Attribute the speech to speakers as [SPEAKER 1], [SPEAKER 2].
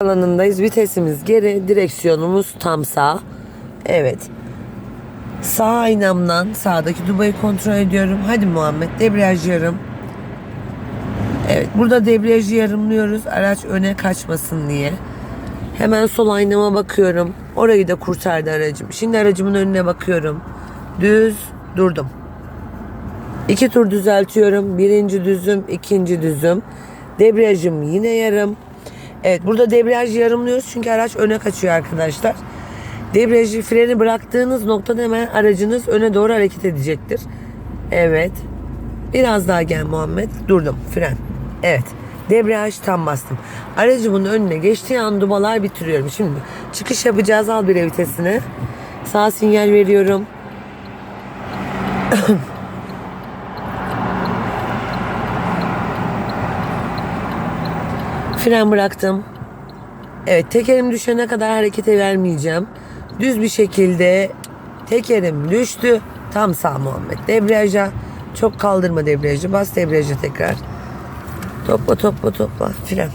[SPEAKER 1] alanındayız. Vitesimiz geri, direksiyonumuz tam sağ. Evet. Sağ aynamdan sağdaki dubayı kontrol ediyorum. Hadi Muhammed debriyaj yarım. Evet burada debriyajı yarımlıyoruz. Araç öne kaçmasın diye. Hemen sol aynama bakıyorum. Orayı da kurtardı aracım. Şimdi aracımın önüne bakıyorum. Düz durdum. İki tur düzeltiyorum. Birinci düzüm, ikinci düzüm. Debriyajım yine yarım. Evet burada debriyaj yarımlıyoruz çünkü araç öne kaçıyor arkadaşlar. Debriyajı freni bıraktığınız noktada hemen aracınız öne doğru hareket edecektir. Evet. Biraz daha gel Muhammed. Durdum. Fren. Evet. Debriyaj tam bastım. Aracımın önüne geçtiği an dubalar bitiriyorum. Şimdi çıkış yapacağız. Al bir vitesini. Sağ sinyal veriyorum. Fren bıraktım. Evet tekerim düşene kadar harekete vermeyeceğim. Düz bir şekilde tekerim düştü. Tam sağ Muhammed. Debriyaja çok kaldırma debriyajı. Bas debriyaja tekrar. Topla topla topla. Fren.